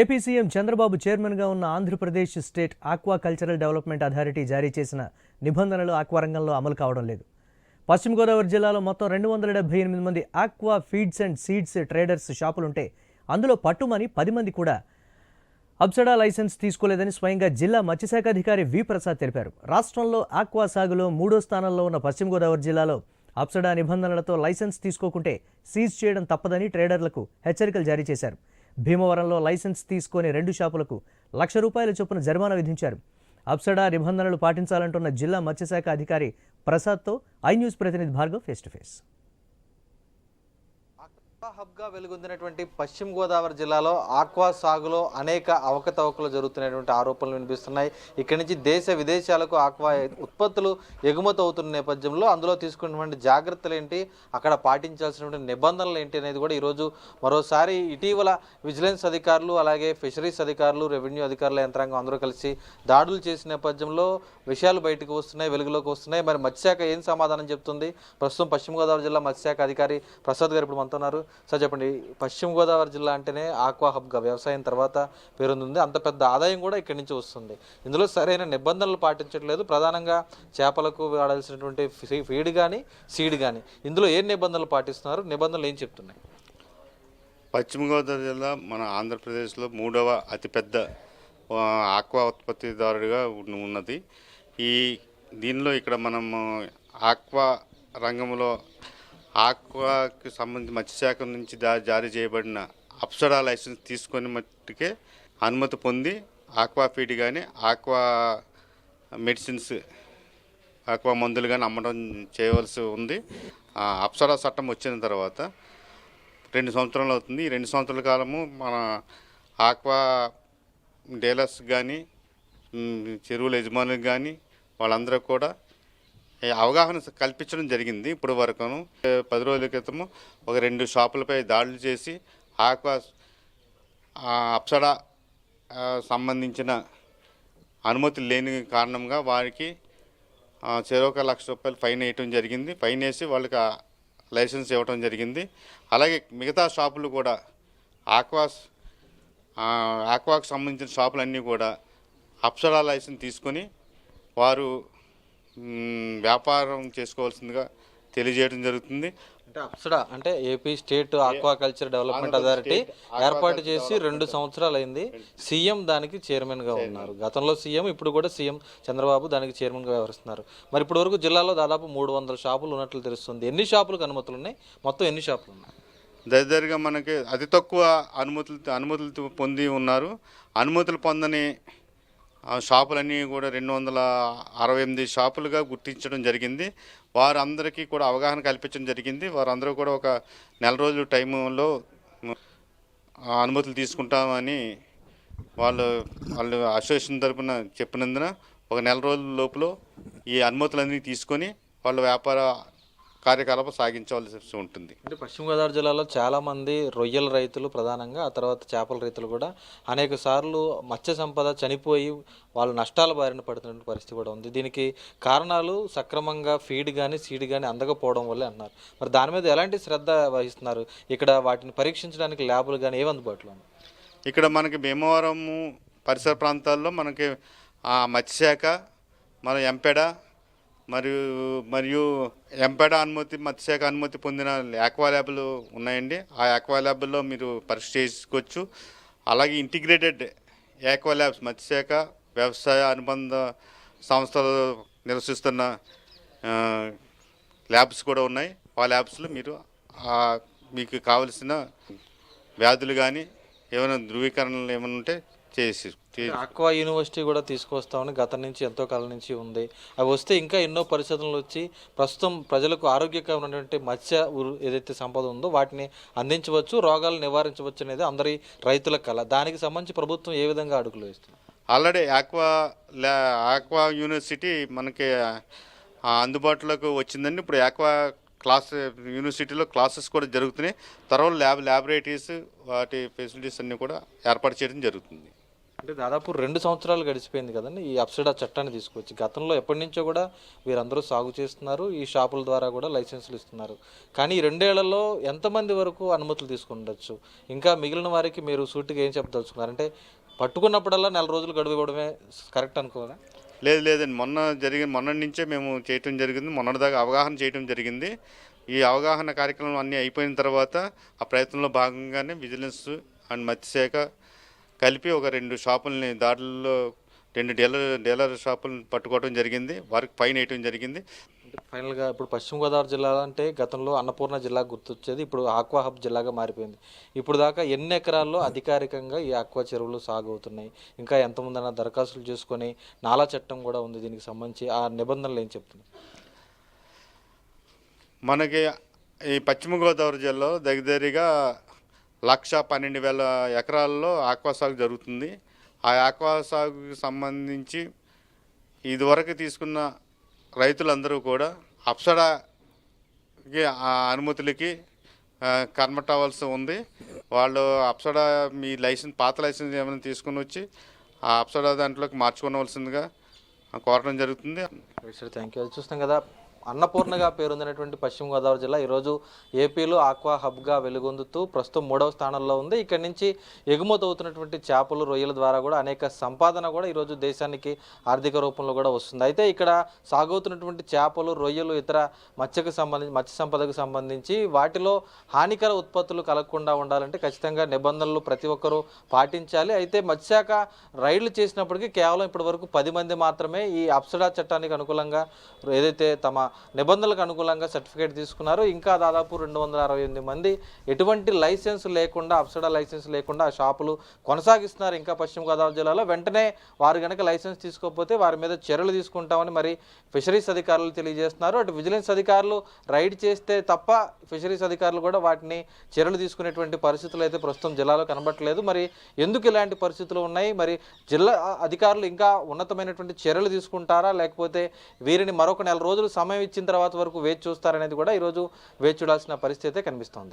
AP CM Chandrababu చైర్మన్గా ఉన్న Andhra Pradesh state aqua cultural development authority జారీ చేసిన నిబంధనలు ఆక్వా రంగంలో అమలు కావడం లేదు. పశ్చిమ గోదావరి జిల్లాలో మొత్తం రెండు వందల డెబ్బై ఎనిమిది మంది aqua feeds and seeds traders షాపులుంటే అందులో పట్టుమని పది మంది కూడా అప్సడా లైసెన్స్ తీసుకోలేదని స్వయంగా జిల్లా మత్స్యశాఖ అధికారి వి ప్రసాద్ తెలిపారు. రాష్ట్రంలో ఆక్వా సాగులో మూడో స్థానంలో ఉన్న పశ్చిమ గోదావరి జిల్లాలో అప్సడా నిబంధనలతో లైసెన్స్ తీసుకోకుంటే సీజ్ చేయడం తప్పదని ట్రేడర్లకు హెచ్చరికలు జారీ చేశారు. భీమవరంలో లైసెన్స్ తీసుకొని రెండు షాపులకు లక్ష రూపాయల చొప్పున జరిమానా విధించారు. అప్సడా నిబంధనలు పాటించాలంటున్న జిల్లా మత్స్యశాఖ అధికారి ప్రసాద్తో ఐ న్యూస్ ప్రతినిధి భార్గవ్ ఫేస్ టు ఫేస్ హబ్గా వెలుగొందినటువంటి పశ్చిమ గోదావరి జిల్లాలో ఆక్వా సాగులో అనేక అవకతవకలు జరుగుతున్నటువంటి ఆరోపణలు వినిపిస్తున్నాయి. ఇక్కడి నుంచి దేశ విదేశాలకు ఆక్వా ఉత్పత్తులు ఎగుమతి అవుతున్న నేపథ్యంలో అందులో తీసుకున్నటువంటి జాగ్రత్తలు ఏంటి? అక్కడ పాటించాల్సినటువంటి నిబంధనలు ఏంటి అనేది కూడా ఈరోజు మరోసారి ఇటీవల విజిలెన్స్ అధికారులు అలాగే ఫిషరీస్ అధికారులు రెవెన్యూ అధికారుల యంత్రాంగం అందరూ కలిసి దాడులు చేసిన నేపథ్యంలో విషయాలు బయటకు వస్తున్నాయి వెలుగులోకి వస్తున్నాయి. మరి మత్స్యశాఖ ఏం సమాధానం చెప్తుంది? ప్రస్తుతం పశ్చిమ గోదావరి జిల్లా మత్స్యశాఖ అధికారి ప్రసాద్ గారు ఇప్పుడు మనతో ఉన్నారు. సార్ చెప్పండి. పశ్చిమ గోదావరి జిల్లా అంటేనే ఆక్వా హబ్గా వ్యవసాయం తర్వాత పేరుంది అంత పెద్ద ఆదాయం కూడా ఇక్కడి నుంచి వస్తుంది. ఇందులో సరైన నిబంధనలు పాటించట్లేదు. ప్రధానంగా చేపలకు వాడాల్సినటువంటి ఫీడ్ కానీ సీడ్ కానీ ఇందులో ఏ నిబంధనలు పాటిస్తున్నారు? నిబంధనలు ఏం చెప్తున్నాయి? పశ్చిమ గోదావరి జిల్లా మన ఆంధ్రప్రదేశ్లో మూడవ అతిపెద్ద ఆక్వా ఉత్పత్తిదారుడిగా ఉన్నది. ఈ దీనిలో ఇక్కడ మనము ఆక్వా రంగంలో ఆక్వాకి సంబంధించి మత్స్యశాఖ నుంచి దా జారీ చేయబడిన అప్సరా లైసెన్స్ తీసుకొని మట్టుకే అనుమతి పొంది ఆక్వా ఫీడ్ కానీ ఆక్వా మెడిసిన్స్ ఆక్వా మందులు కానీ అమ్మడం చేయవలసి ఉంది. ఆ, అప్సరా చట్టం వచ్చిన తర్వాత రెండు సంవత్సరాలు అవుతుంది. ఈ రెండు సంవత్సరాల కాలము మన ఆక్వా డీలర్స్ కానీ చెరువుల యజమానులకు కానీ వాళ్ళందరూ కూడా అవగాహన కల్పించడం జరిగింది ఇప్పుడు వరకును. పది రోజుల క్రితము ఒక రెండు షాపులపై దాడులు చేసి ఆక్వా ఆ, అప్సడా సంబంధించిన అనుమతి లేని కారణంగా వారికి చెరొక లక్ష రూపాయలు ఫైన్ వేయటం జరిగింది. ఫైన్ వేసి వాళ్ళకి లైసెన్స్ ఇవ్వటం జరిగింది. అలాగే మిగతా షాపులు కూడా ఆక్వాస్ ఆక్వాకు సంబంధించిన షాపులన్నీ కూడా అప్సరా లైసెన్స్ తీసుకొని వారు వ్యాపారం చేసుకోవాల్సిందిగా తెలియజేయడం జరుగుతుంది. అంటే అప్సడా అంటే AP state aquaculture development authority ఏర్పాటు చేసి రెండు సంవత్సరాలు అయింది సీఎం దానికి చైర్మన్. గా ఉన్నారు. గతంలో సీఎం ఇప్పుడు కూడా సీఎం చంద్రబాబు దానికి చైర్మన్గా వ్యవహరిస్తున్నారు. మరి ఇప్పటి వరకు జిల్లాలో దాదాపు మూడు వందల షాపులు ఉన్నట్లు తెలుస్తుంది. ఎన్ని షాపులకు అనుమతులు ఉన్నాయి? మొత్తం ఎన్ని షాపులు ఉన్నాయి? దరిదారిగా మనకి అతి తక్కువ అనుమతులు అనుమతులు పొంది ఉన్నారు. అనుమతులు పొందని షాపులన్నీ కూడా రెండు వందల అరవై ఎనిమిది షాపులుగా గుర్తించడం జరిగింది. వారందరికీ కూడా అవగాహన కల్పించడం జరిగింది. వారందరూ కూడా ఒక నెల రోజుల టైంలో ఆ, అనుమతులు తీసుకుంటామని వాళ్ళు వాళ్ళు అసోసియేషన్ తరపున చెప్పినందున ఒక నెల రోజుల లోపల ఈ అనుమతులన్నీ తీసుకొని వాళ్ళ వ్యాపార కార్యకలాపం సాగించవలసి ఉంటుంది. అంటే పశ్చిమ గోదావరి జిల్లాలో చాలా మంది రొయ్యల రైతులు ప్రధానంగా ఆ తర్వాత చేపల రైతులు కూడా అనేక సార్లు మత్స్య సంపద చనిపోయి వాళ్ళు నష్టాల బారిన పడుతున్న పరిస్థితి కూడా ఉంది. దీనికి కారణాలు సక్రమంగా ఫీడ్ కానీ సీడ్ కానీ అందకపోవడం వల్లే అన్నారు. మరి దాని మీద ఎలాంటి శ్రద్ధ వహిస్తున్నారు? ఇక్కడ వాటిని పరీక్షించడానికి ల్యాబులు కానీ ఏవి అందుబాటులో ఇక్కడ మనకి భీమవరము పరిసర ప్రాంతాల్లో మనకి ఆ మత్స్యశాఖ మన ఎంపెడ మరియు మరియు ఎంపెడ అనుమతి మత్స్యశాఖ అనుమతి పొందిన ఆక్వా ల్యాబ్లు ఉన్నాయండి. ఆ ఆక్వా ల్యాబ్లో మీరు పరీక్ష చేసుకోవచ్చు. అలాగే ఇంటిగ్రేటెడ్ ఆక్వా ల్యాబ్స్ మత్స్యశాఖ వ్యవసాయ అనుబంధ సంస్థలు నివసిస్తున్న ల్యాబ్స్ కూడా ఉన్నాయి. ఆ ల్యాబ్స్లో మీరు మీకు కావలసిన వ్యాధులు కానీ ఏమైనా ధృవీకరణలు ఏమైనా ఉంటే చేసి ఆక్వా యూనివర్సిటీ కూడా తీసుకొస్తామని గతం నుంచి ఎంతో కాలం నుంచి ఉంది. అవి వస్తే ఇంకా ఎన్నో పరిశోధనలు వచ్చి ప్రస్తుతం ప్రజలకు ఆరోగ్యకరమైనటువంటి మత్స్య ఏదైతే సంపద ఉందో వాటిని అందించవచ్చు రోగాలు నివారించవచ్చు అనేది అందరి రైతుల కళ దానికి సంబంధించి ప్రభుత్వం ఏ విధంగా అడుగులు వేస్తుంది? ఆల్రెడీ ఆక్వా ఆక్వా యూనివర్సిటీ మనకి అందుబాటులోకి వచ్చిందండి. ఇప్పుడు ఆక్వా క్లాస్ యూనివర్సిటీలో క్లాసెస్ కూడా జరుగుతున్నాయి. తర్వాత ల్యాబ్ ల్యాబొరేటరీస్ వాటి ఫెసిలిటీస్ అన్నీ కూడా ఏర్పాటు చేయడం జరుగుతుంది. అంటే దాదాపు రెండు సంవత్సరాలు గడిచిపోయింది కదండి ఈ అప్సడా చట్టాన్ని తీసుకొచ్చి గతంలో ఎప్పటి నుంచో కూడా వీరందరూ సాగు చేస్తున్నారు ఈ షాపుల ద్వారా కూడా లైసెన్సులు ఇస్తున్నారు. కానీ ఈ రెండేళ్ళలో ఎంతమంది వరకు అనుమతులు తీసుకుండొచ్చు? ఇంకా మిగిలిన వారికి మీరు సూటిగా ఏం చెప్పదలుచుకున్నారు? అంటే పట్టుకున్నప్పుడల్లా నెల రోజులు గడువు ఇవ్వడమే కరెక్ట్ అనుకోదా లేదు లేదండి. మొన్న జరిగిన మొన్నటి నుంచే మేము చేయటం జరిగింది. మొన్నటిదాకా అవగాహన చేయటం జరిగింది. ఈ అవగాహన కార్యక్రమం అన్నీ అయిపోయిన తర్వాత ఆ ప్రయత్నంలో భాగంగానే విజిలెన్స్ అండ్ మత్స్యశాఖ కలిపి ఒక రెండు షాపుల్ని దాడుల్లో రెండు డీలర్ డీలర్ షాపులను పట్టుకోవడం జరిగింది. వారికి ఫైన్ వేయటం జరిగింది. అంటే ఫైనల్గా ఇప్పుడు పశ్చిమ గోదావరి జిల్లా అంటే గతంలో అన్నపూర్ణ జిల్లా గుర్తొచ్చేది. ఇప్పుడు ఆక్వా హబ్ జిల్లాగా మారిపోయింది. ఇప్పుడు దాకా ఎన్ని ఎకరాల్లో అధికారికంగా ఈ ఆక్వా చెరువులు సాగు అవుతున్నాయి ఇంకా ఎంతమంది దరఖాస్తులు చేసుకొని నాలా చట్టం కూడా ఉంది దీనికి సంబంధించి. ఆ నిబంధనలు ఏం చెప్తున్నాయి? మనకి ఈ పశ్చిమ గోదావరి జిల్లాలో దగ్గరగా లక్ష పన్నెండు వేల ఎకరాల్లో ఆక్వా సాగు జరుగుతుంది. ఆ ఆక్వా సాగుకి సంబంధించి ఇదివరకు తీసుకున్న రైతులందరూ కూడా అప్సడాకి అనుమతులకి ఆ, కన్వర్ట్ ఉంది. వాళ్ళు అప్సడా మీ లైసెన్స్ పాత లైసెన్స్ ఏమైనా తీసుకుని వచ్చి ఆ అప్సడా దాంట్లోకి మార్చుకోవలసిందిగా కోరడం జరుగుతుంది. సార్ థ్యాంక్ యూ చూస్తాం కదా. అన్నపూర్ణగా పేరొందినటువంటి పశ్చిమ గోదావరి జిల్లా. ఈరోజు ఏపీలో ఆక్వా హబ్గా వెలుగొందుతూ ప్రస్తుతం మూడవ స్థానంలో ఉంది. ఇక్కడి నుంచి ఎగుమతి అవుతున్నటువంటి చేపలు రొయ్యల ద్వారా కూడా అనేక సంపాదన కూడా ఈరోజు దేశానికి ఆర్థిక రూపంలో కూడా వస్తుంది. అయితే ఇక్కడ సాగవుతున్నటువంటి చేపలు రొయ్యలు ఇతర మత్స్యకు సంబంధించి మత్స్య సంపదకు సంబంధించి వాటిలో హానికర ఉత్పత్తులు కలగకుండా ఉండాలంటే ఖచ్చితంగా నిబంధనలు ప్రతి ఒక్కరూ పాటించాలి. అయితే మత్స్యశాఖ రైళ్ళు చేసినప్పటికీ కేవలం ఇప్పటి వరకు పది మంది మాత్రమే ఈ అప్సడా చట్టానికి అనుకూలంగా ఏదైతే తమ నిబంధనలకు అనుకూలంగా సర్టిఫికేట్ తీసుకున్నారు. ఇంకా దాదాపు రెండు వందల అరవై ఎనిమిది మంది ఎటువంటి లైసెన్స్ లేకుండా అప్సడా లైసెన్స్ లేకుండా ఆ షాపులు కొనసాగిస్తున్నారు. ఇంకా పశ్చిమ గోదావరి జిల్లాలో వెంటనే వారు కనుక లైసెన్స్ తీసుకోకపోతే వారి మీద చర్యలు తీసుకుంటామని మరి ఫిషరీస్ అధికారులు తెలియజేస్తున్నారు. అటు విజిలెన్స్ అధికారులు రైడ్ చేస్తే తప్ప ఫిషరీస్ అధికారులు కూడా వాటిని చర్యలు తీసుకునేటువంటి పరిస్థితులు అయితే ప్రస్తుతం జిల్లాలో కనబట్టలేదు మరి ఎందుకు ఇలాంటి పరిస్థితులు ఉన్నాయి? మరి జిల్లా అధికారులు ఇంకా ఉన్నతమైనటువంటి చర్యలు తీసుకుంటారా? లేకపోతే వీరిని మరొక నెల రోజులు సమయం ఇచ్చిన తర్వాత వరకు వేచి చూస్తారనేది కూడా ఈరోజు వేచి చూడాల్సిన పరిస్థితి అయితే కనిపిస్తోంది.